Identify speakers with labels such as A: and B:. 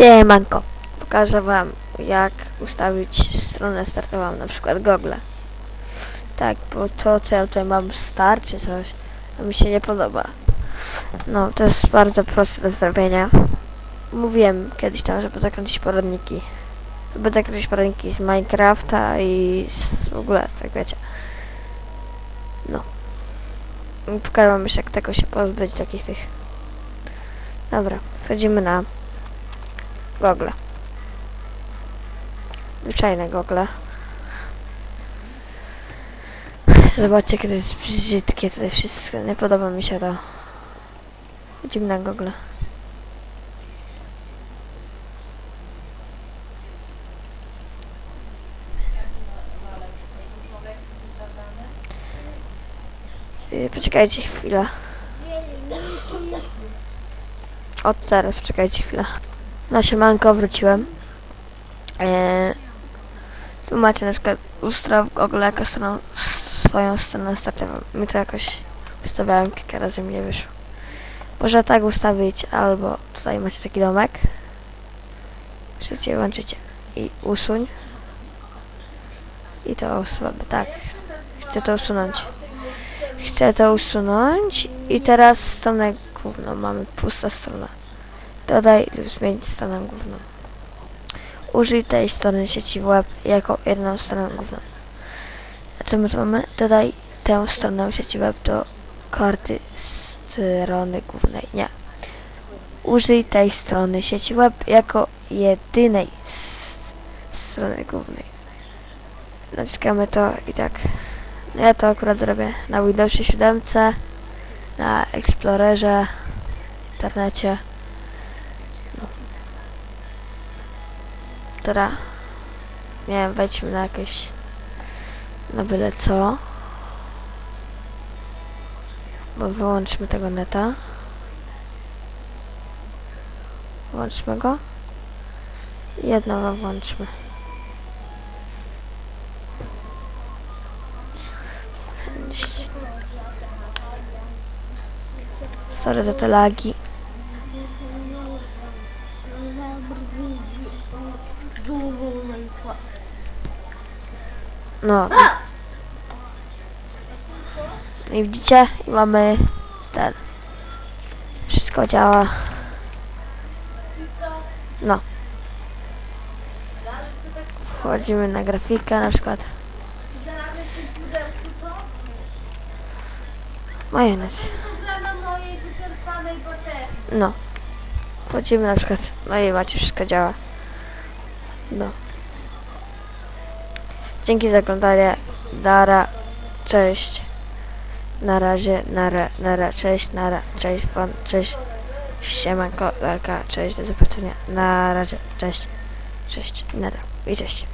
A: Siemanko. Pokażę wam jak ustawić stronę startową, na przykład Google. Tak, bo to co ja tutaj mam start czy coś, to mi się nie podoba. No, to jest bardzo proste do zrobienia. Mówiłem kiedyś tam, żeby zakręcić poradniki. Żeby zakręcić poradniki z Minecrafta i z, w ogóle, tak wiecie. No. Pokażę wam jeszcze jak tego się pozbyć, takich tych. Dobra, wchodzimy na Google. Zwyczajne Google. Zobaczcie, to jest brzydkie tutaj wszystko. Nie podoba mi się to. Idziemy na Google. Yy, Poczekajcie chwilę. Od teraz, poczekajcie chwilę. Na siemanko wróciłem. Eee, tu macie na przykład ustaw w Google jako stroną, swoją stronę startową. Mi to jakoś ustawiałem kilka razy, mi nie wyszło. Można tak ustawić, albo tutaj macie taki domek. Chcecie łączycie i usuń. I to usuwamy, tak. Chcę to usunąć. Chcę to usunąć i teraz stronę główną mamy, pusta strona. Dodaj lub zmień stronę główną. Użyj tej strony sieci web jako jedną stronę główną. Co my tu mamy? Dodaj tę stronę sieci web do karty strony głównej. Nie. Użyj tej strony sieci web jako jedynej strony głównej. Naciskamy to i tak. Ja to akurat robię na Windowsie 7, na Explorerze, internecie. Dobra. Nie wiem, wejdźmy na jakieś... Na byle co. Bo wyłączmy tego neta. Włączmy go. Jedno włączmy. Sorry za te lagi. No. I widzicie, i mamy ten. Wszystko działa. No. Wchodzimy na grafikę na przykład. Majonez. No. Wchodzimy na przykład. No i macie, wszystko działa. No. Dzięki za oglądanie. Dara. Cześć. Na razie. Nara. Nara. Cześć. Nara. Cześć. Pan. Cześć. Siemanko. Darka. Cześć. Do zobaczenia. Na razie. Cześć. Cześć. Nara. I cześć.